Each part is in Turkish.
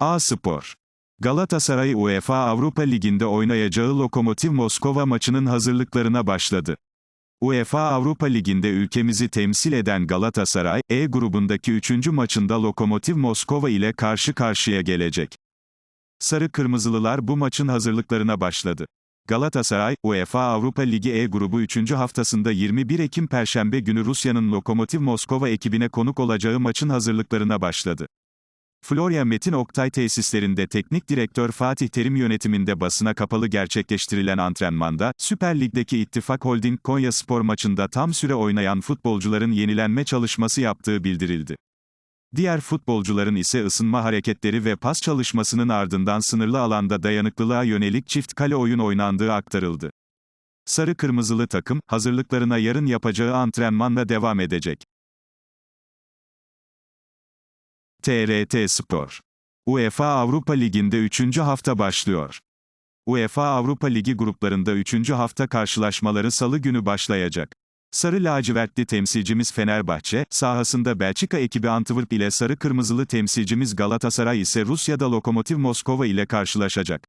A Spor. Galatasaray UEFA Avrupa Ligi'nde oynayacağı Lokomotiv Moskova maçının hazırlıklarına başladı. UEFA Avrupa Ligi'nde ülkemizi temsil eden Galatasaray, E grubundaki 3. maçında Lokomotiv Moskova ile karşı karşıya gelecek. Sarı Kırmızılılar bu maçın hazırlıklarına başladı. Galatasaray, UEFA Avrupa Ligi E grubu 3. haftasında 21 Ekim Perşembe günü Rusya'nın Lokomotiv Moskova ekibine konuk olacağı maçın hazırlıklarına başladı. Florya Metin Oktay tesislerinde teknik direktör Fatih Terim yönetiminde basına kapalı gerçekleştirilen antrenmanda, Süper Lig'deki İttifak Holding Konya Spor maçında tam süre oynayan futbolcuların yenilenme çalışması yaptığı bildirildi. Diğer futbolcuların ise ısınma hareketleri ve pas çalışmasının ardından sınırlı alanda dayanıklılığa yönelik çift kale oyun oynandığı aktarıldı. Sarı Kırmızılı takım, hazırlıklarına yarın yapacağı antrenmanla devam edecek. TRT Spor. UEFA Avrupa Ligi'nde 3. hafta başlıyor. UEFA Avrupa Ligi gruplarında 3. hafta karşılaşmaları salı günü başlayacak. Sarı lacivertli temsilcimiz Fenerbahçe, sahasında Belçika ekibi Antwerp ile sarı kırmızılı temsilcimiz Galatasaray ise Rusya'da Lokomotiv Moskova ile karşılaşacak.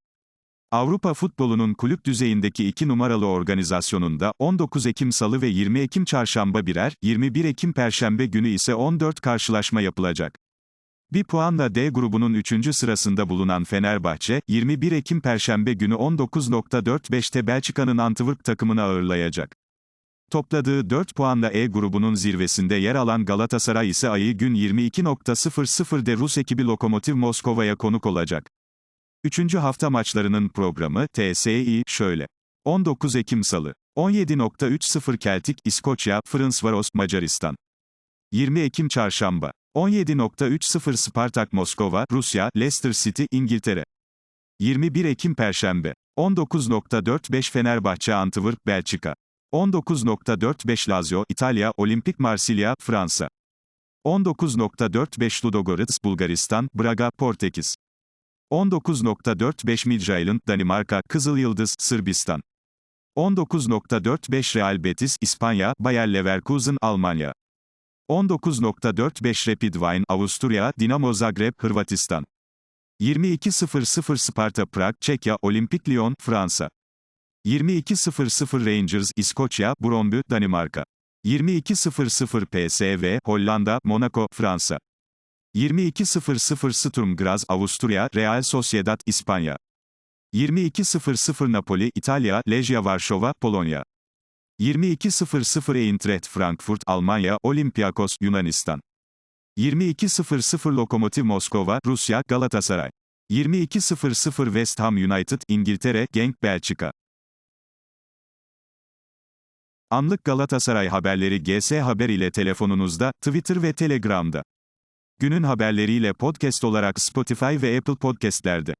Avrupa futbolunun kulüp düzeyindeki iki numaralı organizasyonunda 19 Ekim Salı ve 20 Ekim Çarşamba birer, 21 Ekim Perşembe günü ise 14 karşılaşma yapılacak. Bir puanla D grubunun 3. sırasında bulunan Fenerbahçe, 21 Ekim Perşembe günü 19.45'te Belçika'nın Antwerp takımını ağırlayacak. Topladığı 4 puanla E grubunun zirvesinde yer alan Galatasaray ise ayı gün 22.00'de Rus ekibi Lokomotiv Moskova'ya konuk olacak. Üçüncü hafta maçlarının programı, TSI, şöyle. 19 Ekim Salı. 17.30 Keltik, İskoçya, Ferencvaros, Macaristan. 20 Ekim Çarşamba. 17.30 Spartak Moskova, Rusya, Leicester City, İngiltere. 21 Ekim Perşembe. 19.45 Fenerbahçe Antwerp, Belçika. 19.45 Lazio, İtalya, Olimpik Marsilya, Fransa. 19.45 Ludogorets, Bulgaristan, Braga, Portekiz. 19.45 Midtjylland, Danimarka, Kızıl Yıldız, Sırbistan. 19.45 Real Betis, İspanya, Bayer Leverkusen, Almanya. 19.45 Rapid Wien, Avusturya, Dinamo Zagreb, Hırvatistan. 22.00 Sparta Prag, Çekya, Olimpik Lyon, Fransa. 22.00 Rangers, İskoçya, Brøndby, Danimarka. 22.00 PSV, Hollanda, Monaco, Fransa. 22.00 Sturm Graz, Avusturya, Real Sociedad, İspanya. 22.00 Napoli, İtalya, Legia Varşova, Polonya. 22.00 Eintracht Frankfurt, Almanya, Olympiakos, Yunanistan. 22.00 Lokomotiv Moskova, Rusya, Galatasaray. 22.00 West Ham United, İngiltere, Genk, Belçika. Anlık Galatasaray haberleri GS Haber ile telefonunuzda, Twitter ve Telegram'da. Günün haberleriyle podcast olarak Spotify ve Apple Podcast'lerde.